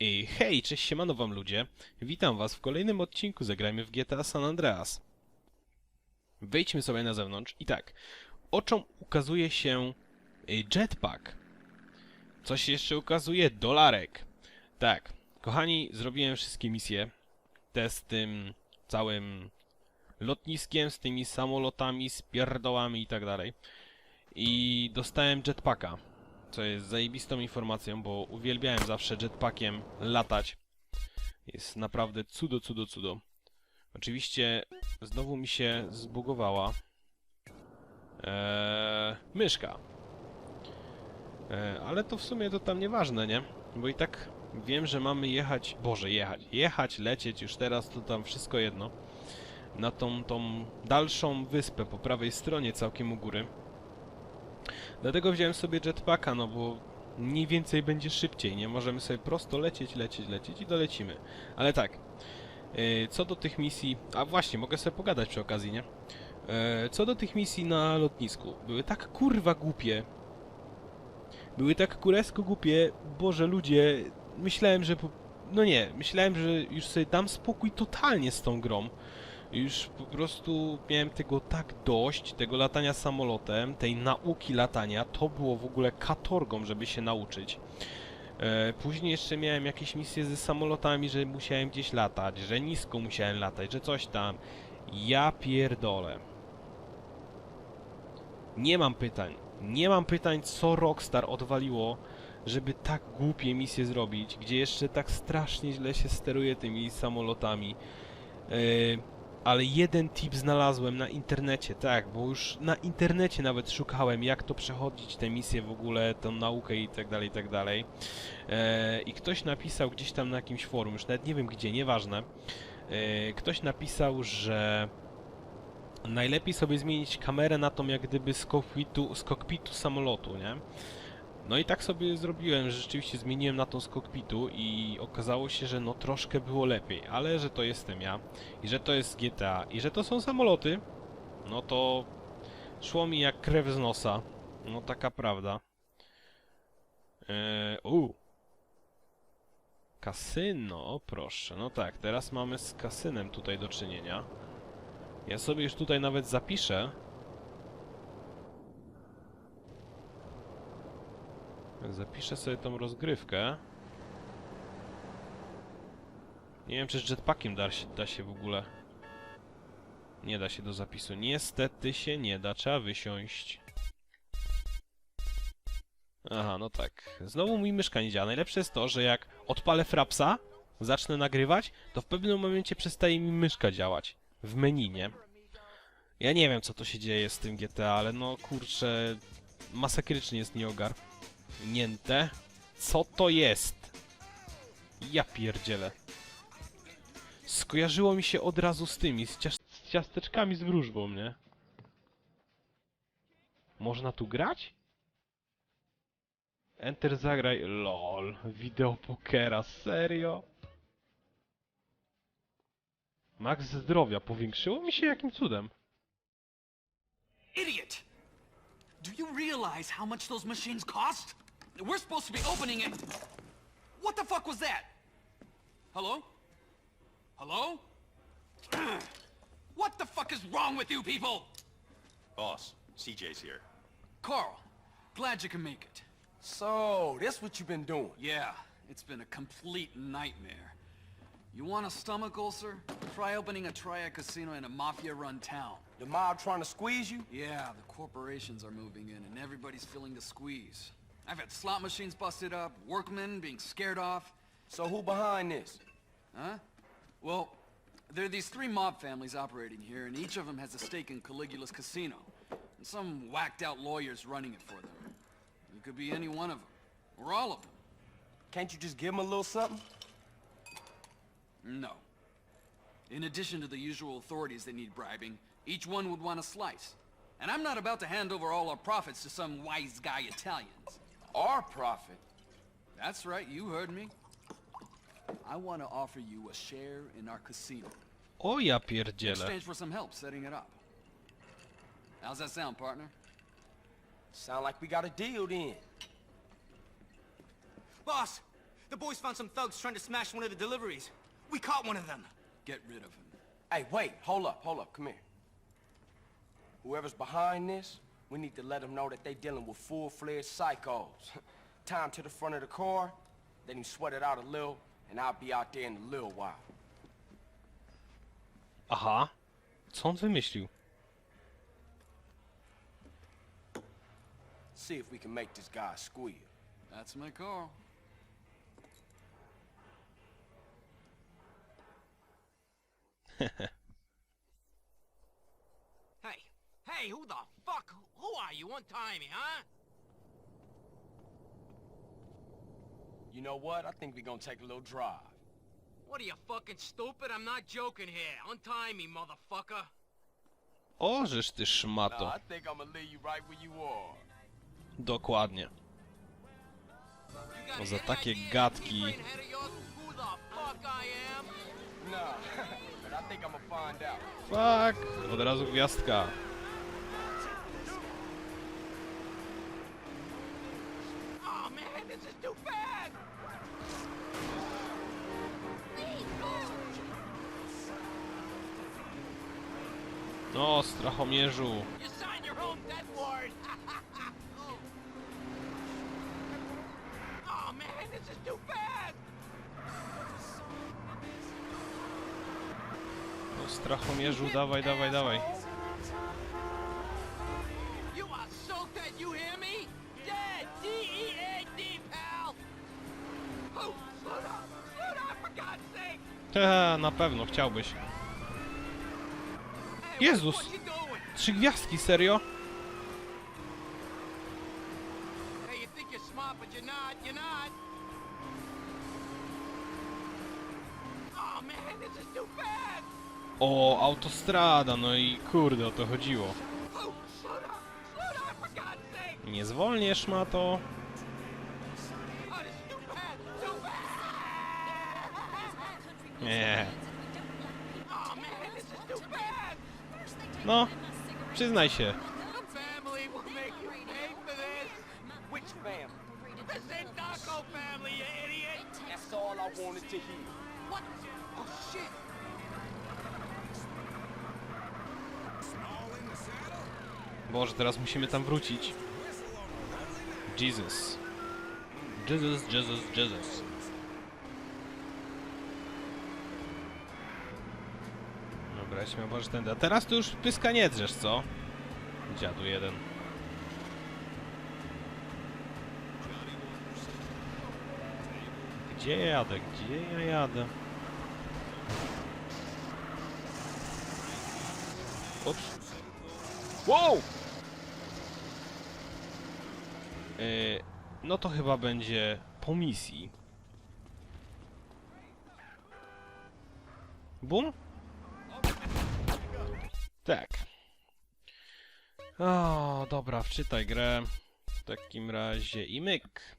I hej, cześć siemano wam ludzie. Witam was w kolejnym odcinku Zagrajmy w GTA San Andreas. Wejdźmy sobie na zewnątrz i tak. Oczom ukazuje się y, jetpack. Coś jeszcze ukazuje dolarek. Tak, kochani, zrobiłem wszystkie misje. Te z tym całym lotniskiem, z tymi samolotami, z pierdołami i tak dalej. I dostałem jetpacka co jest zajebistą informacją, bo uwielbiałem zawsze jetpackiem latać. Jest naprawdę cudo, cudo, cudo. Oczywiście znowu mi się zbugowała eee, myszka. Eee, ale to w sumie to tam nieważne, nie? Bo i tak wiem, że mamy jechać, boże jechać, jechać, lecieć już teraz, to tam wszystko jedno. Na tą, tą dalszą wyspę po prawej stronie całkiem u góry. Dlatego wziąłem sobie jetpacka, no bo mniej więcej będzie szybciej, nie? Możemy sobie prosto lecieć, lecieć, lecieć i dolecimy. Ale tak, yy, co do tych misji... A właśnie, mogę sobie pogadać przy okazji, nie? Yy, co do tych misji na lotnisku. Były tak kurwa głupie. Były tak kuresko głupie. Boże, ludzie, myślałem, że... Po... No nie, myślałem, że już sobie dam spokój totalnie z tą grą. Już po prostu miałem tego tak dość, tego latania samolotem, tej nauki latania, to było w ogóle katorgą, żeby się nauczyć. E, później jeszcze miałem jakieś misje ze samolotami, że musiałem gdzieś latać, że nisko musiałem latać, że coś tam. Ja pierdolę. Nie mam pytań. Nie mam pytań, co Rockstar odwaliło, żeby tak głupie misje zrobić, gdzie jeszcze tak strasznie źle się steruje tymi samolotami. E, ale jeden tip znalazłem na internecie, tak, bo już na internecie nawet szukałem, jak to przechodzić, te misje w ogóle, tą naukę i tak dalej, i tak dalej. E, I ktoś napisał gdzieś tam na jakimś forum, już nawet nie wiem gdzie, nieważne. E, ktoś napisał, że najlepiej sobie zmienić kamerę na tą jak gdyby z kokpitu, z kokpitu samolotu, nie? No i tak sobie zrobiłem, że rzeczywiście zmieniłem na tą z kokpitu i okazało się, że no troszkę było lepiej, ale że to jestem ja i że to jest GTA i że to są samoloty, no to szło mi jak krew z nosa. No taka prawda. Eee, u. Kasyno, proszę. No tak, teraz mamy z kasynem tutaj do czynienia. Ja sobie już tutaj nawet zapiszę, Zapiszę sobie tą rozgrywkę. Nie wiem, czy z jetpackiem da się, da się w ogóle... Nie da się do zapisu. Niestety się nie da, trzeba wysiąść. Aha, no tak. Znowu mój myszka nie działa. Najlepsze jest to, że jak odpalę frapsa, zacznę nagrywać, to w pewnym momencie przestaje mi myszka działać. W menu, nie? Ja nie wiem, co to się dzieje z tym GTA, ale no kurczę... Masakrycznie jest nieogar. Niente. Co to jest? Ja pierdzielę. Skojarzyło mi się od razu z tymi, z, cias z ciasteczkami z wróżbą, nie? Można tu grać? Enter zagraj. LOL. Wideo pokera. Serio? Max zdrowia. Powiększyło mi się jakim cudem? Idiot! Do you realize how much those machines cost? We're supposed to be opening it. What the fuck was that? Hello? Hello? what the fuck is wrong with you people? Boss, CJ's here. Carl, glad you can make it. So, this what you've been doing? Yeah, it's been a complete nightmare. You want a stomach ulcer? Try opening a Triad casino in a mafia-run town. The mob trying to squeeze you? Yeah, the corporations are moving in and everybody's feeling the squeeze. I've had slot machines busted up, workmen being scared off. So who behind this? Huh? Well, there are these three mob families operating here, and each of them has a stake in Caligula's casino. And some whacked-out lawyer's running it for them. It could be any one of them. Or all of them. Can't you just give them a little something? No. In addition to the usual authorities that need bribing, each one would want a slice. And I'm not about to hand over all our profits to some wise guy Italians. Our profit? That's right, you heard me. I want to offer you a share in our casino. Oh, o ja In pierdzielę. exchange for some help setting it up. How's that sound, partner? Sound like we got a deal then. Boss, The boys found some thugs trying to smash one of the deliveries. We caught one of them. Get rid of him. Hey, wait, hold up, hold up, come here. Whoever's behind this, we need to let them know that they're dealing with full-fledged psychos. Tie 'em to the front of the car, let him sweat it out a little, and I'll be out there in a little while. Aha. Co on wymyślił? See if we can make this guy squeal. That's my car. Hey, me, huh? You know what? I think we're gonna take a little drive. What are you fucking stupid? I'm not joking here. Untie me, motherfucker. O, żeż ty szmato. Nah, I think I'm gonna leave you right where you are. Dokładnie. Bo za takie gadki-. Fuck! Od razu gwiazdka. too bad. No, strachomierzu, dawaj, dawaj, dawaj. Pal! Oh! Hehe, na pewno chciałbyś. Jezus! Trzy gwiazdki, serio? Oh! O, autostrada, no i kurde, o to chodziło. Oh, slow down! Slow down, What? Oh shit! Boże, teraz musimy tam wrócić. Jesus. Jesus, Jesus, Jesus. Dobra, Boże tędy. A teraz to już pyska nie drzesz, co? Dziadu jeden. Gdzie ja jadę? Gdzie ja jadę? Ups. Wow! Yy, no to chyba będzie po misji. Bum? Tak. O, dobra, wczytaj grę. W takim razie i myk.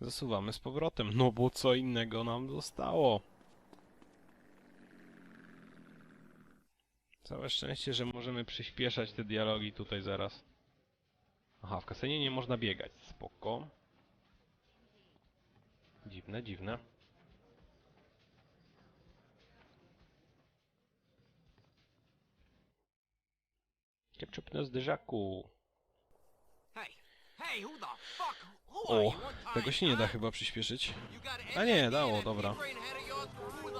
Zasuwamy z powrotem, no bo co innego nam zostało. Całe szczęście, że możemy przyspieszać te dialogi tutaj zaraz. Aha, w kasenie nie można biegać. Spoko. Dziwne, dziwne. Ketchup na zderzaku. O, tego się nie da chyba przyspieszyć. A nie, dało, dobra. brain head of yours, Who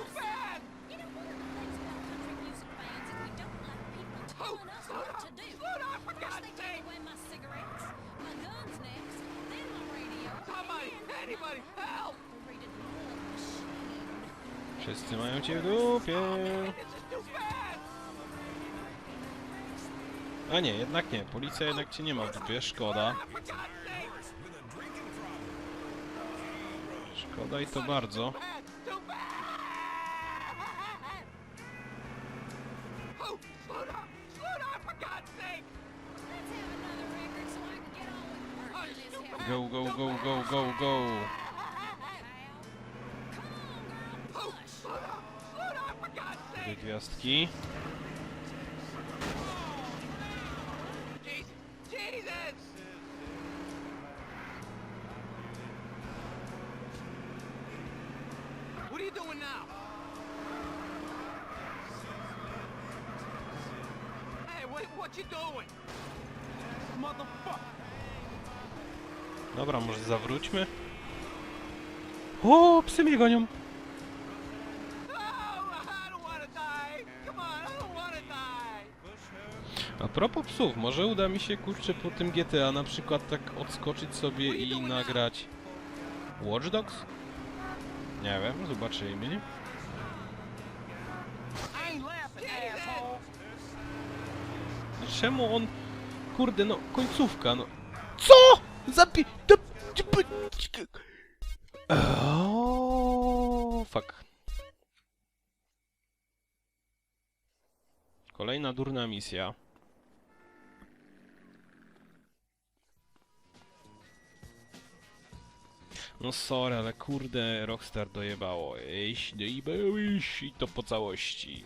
bad! A nie, jednak nie. Policja jednak cię nie ma w dupie. Szkoda. Szkoda i to bardzo. Bad, too bad! Oh, slow down! Motherfucker! Dobra, może zawróćmy? O, psy mnie gonią. Propos psów, może uda mi się kurczę po tym GTA na przykład tak odskoczyć sobie i nagrać Watch Dogs? Nie wiem, zobaczymy. Czemu on... Kurde, no, końcówka, no... CO?! Zapi... to- O, fuck. Kolejna durna misja. No sorry, ale kurde, Rockstar dojebało. Eś, dojebałeś i to po całości.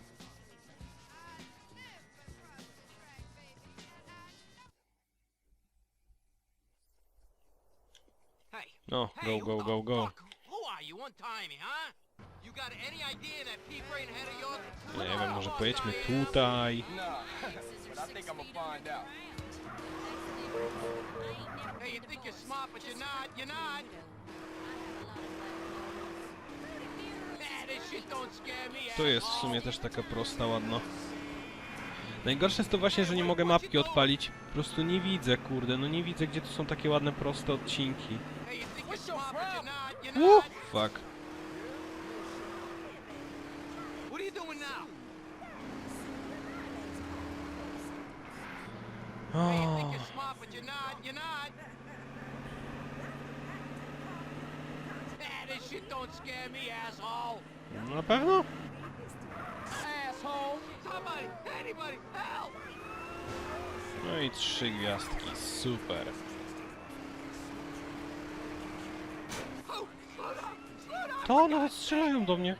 No, go, go, go, go. yours? Nie wiem, może pojedźmy tutaj. Hey, you think you're smart, but you're not. You're not. To jest w sumie też taka prosta, ładna. Najgorsze jest to właśnie, że nie mogę mapki odpalić. Po prostu nie widzę, kurde, no nie widzę, gdzie tu są takie ładne, proste odcinki. Hey, you think asshole. na pewno? No i trzy gwiazdki, super. Oh! To nawet strzelają do mnie.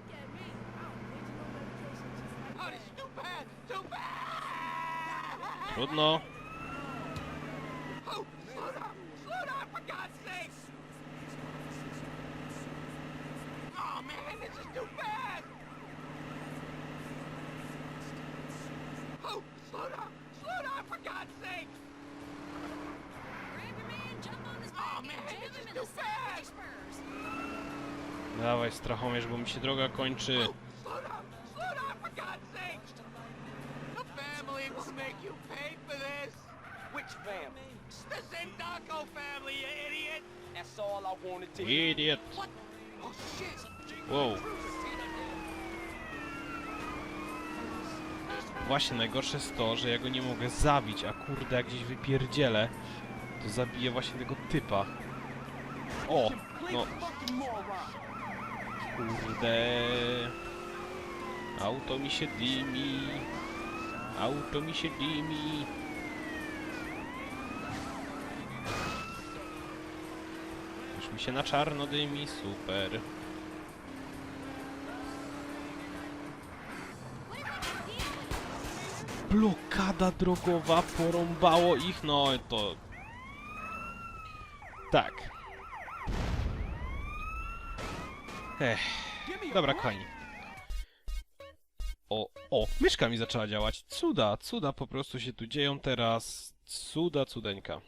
Trudno. Dawaj, strachomierz, bo mi się droga kończy. Idiot! Wow. Właśnie najgorsze jest to, że ja go nie mogę zabić, a kurde, jak gdzieś wypierdzielę, to zabiję właśnie tego typa. O! No, kurde. Auto mi się dymi. Auto mi się dymi. Już mi się na czarno dymi, super. Blokada drogowa, porąbało ich, no to... Tak. Ech, dobra, kochani. O, o, myszka mi zaczęła działać. Cuda, cuda po prostu się tu dzieją teraz. Cuda, cudeńka.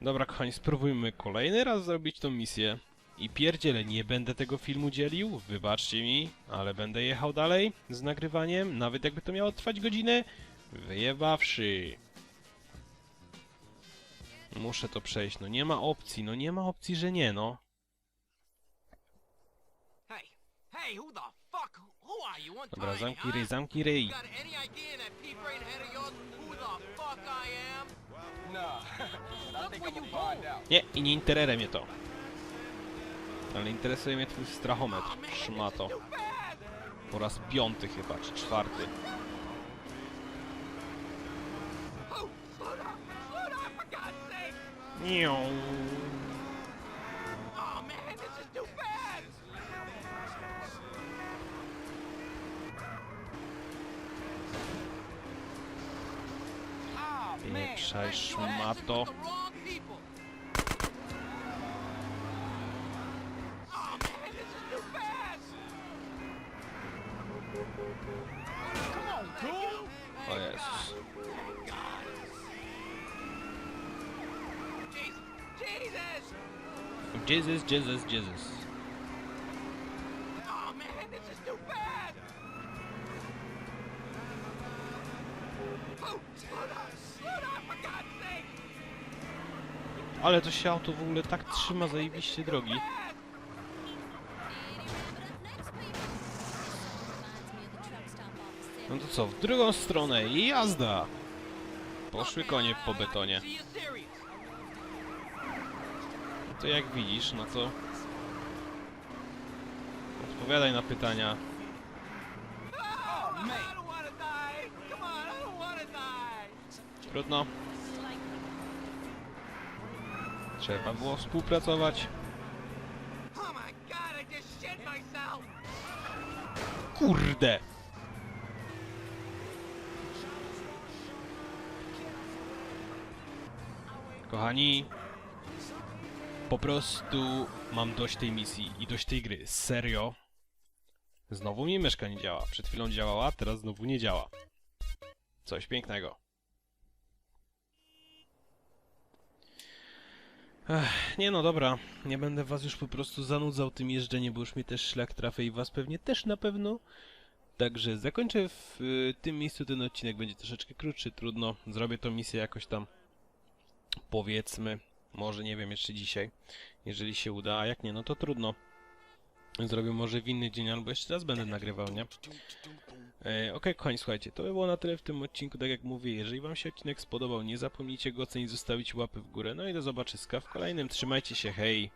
Dobra, kochani, spróbujmy kolejny raz zrobić tą misję. I pierdzielę, nie będę tego filmu dzielił, wybaczcie mi, ale będę jechał dalej z nagrywaniem, nawet jakby to miało trwać godzinę, wyjebawszy. Muszę to przejść, no nie ma opcji, no nie ma opcji, że nie, no. I think I'ma find out. Nie, i nie interesuje mnie to. Ale interesuje mnie twój strachometr, Oh, szmato. Po raz piąty chyba, czy czwarty. Oh, fast! Come on, dude! O Jezus. Jesus! Jesus! Jesus, Ale to się auto w ogóle tak trzyma zajebiście drogi. No to co, w drugą stronę i jazda! Poszły konie po betonie. To jak widzisz, no to... Odpowiadaj na pytania. Trudno. Trzeba było współpracować. Kurde! Kochani, po prostu mam dość tej misji i dość tej gry. Serio. Znowu mi myszka nie działa. Przed chwilą działała, teraz znowu nie działa. Coś pięknego. Ech, nie no dobra, nie będę was już po prostu zanudzał tym jeżdżeniem, bo już mnie też szlak trafia i was pewnie też na pewno. Także zakończę w y, tym miejscu ten odcinek, będzie troszeczkę krótszy, trudno. Zrobię tą misję jakoś tam, powiedzmy, może nie wiem, jeszcze dzisiaj, jeżeli się uda, a jak nie, no to trudno. Zrobię może w inny dzień, albo jeszcze raz będę nagrywał, nie? E, Okej, kochani, słuchajcie, to by było na tyle w tym odcinku, tak jak mówię, jeżeli wam się odcinek spodobał, nie zapomnijcie go ocenić, zostawić łapy w górę, no i do zobaczyska w kolejnym, trzymajcie się, hej!